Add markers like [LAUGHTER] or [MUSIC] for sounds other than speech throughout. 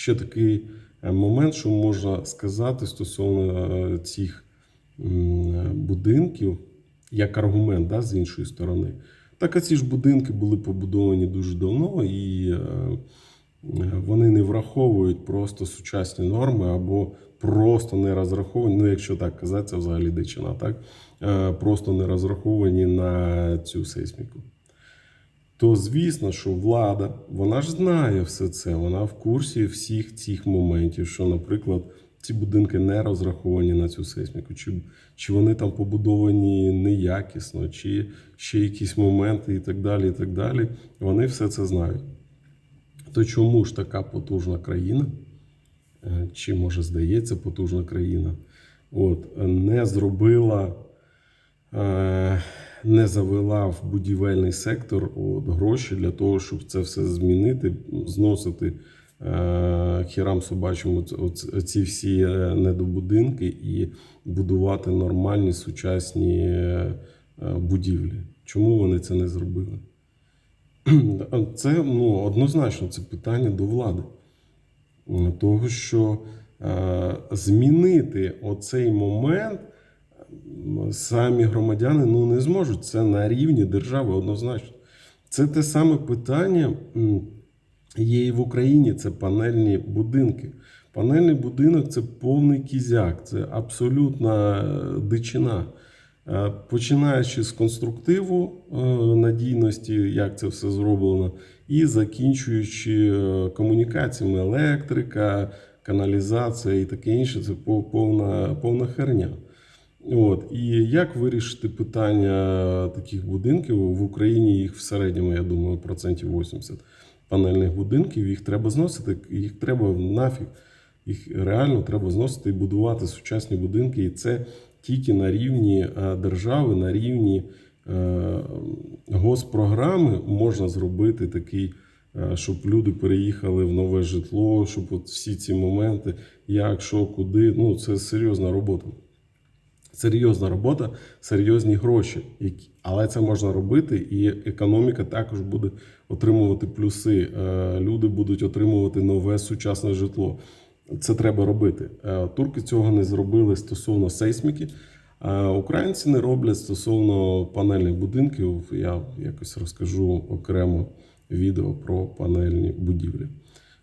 ще такий е, момент, що можна сказати стосовно е, цих будинків, як аргумент да, з іншої сторони. Так, а ці ж будинки були побудовані дуже давно, і е, вони не враховують просто сучасні норми або просто не розраховані. Ну, якщо так казати, це взагалі дичина, так? Просто не розраховані на цю сейсміку. То звісно, що влада, вона ж знає все це, вона в курсі всіх цих моментів, що, наприклад, ці будинки не розраховані на цю сейсміку, чи, чи вони там побудовані неякісно, чи ще якісь моменти і так далі. і так далі. Вони все це знають. То чому ж така потужна країна, е, чи може здається потужна країна, от, не зробила, е, не завела в будівельний сектор от, гроші для того, щоб це все змінити, зносити е, хірам собачому ці всі е, недобудинки і будувати нормальні сучасні е, будівлі. Чому вони це не зробили? [CLEARS THROAT] Це ну, однозначно це питання до влади. Того, що е, змінити оцей момент самі громадяни ну, не зможуть. Це на рівні держави однозначно. Це те саме питання є і в Україні. Це панельні будинки. Панельний будинок це повний кізяк, це абсолютна е, дичина. Е, Починаючи з конструктиву е, надійності, як це все зроблено, і закінчуючи комунікаціями електрика, каналізація і таке інше, це повна, повна херня. От. І як вирішити питання таких будинків в Україні? Їх в середньому, я думаю, процентів 80 панельних будинків. Їх треба зносити, їх треба нафіг. Їх реально треба зносити і будувати сучасні будинки. І це тільки на рівні е, держави, на рівні е, госпрограми можна зробити такий, е, щоб люди переїхали в нове житло, щоб от всі ці моменти, як, що, куди. Ну, це серйозна робота. Серйозна робота, серйозні гроші. Але це можна робити, і економіка також буде отримувати плюси. Е, Люди будуть отримувати нове сучасне житло. Це треба робити. Е, Турки цього не зробили стосовно сейсміки. а Українці не роблять стосовно панельних будинків. Я якось розкажу окремо відео про панельні будівлі.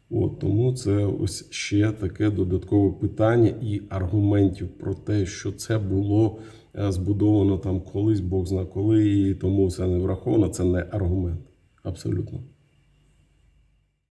От тому це ось ще таке додаткове питання і аргументів про те, що це було е, збудовано там колись, Бог зна коли, і тому все не враховано. Це не аргумент. Абсолютно.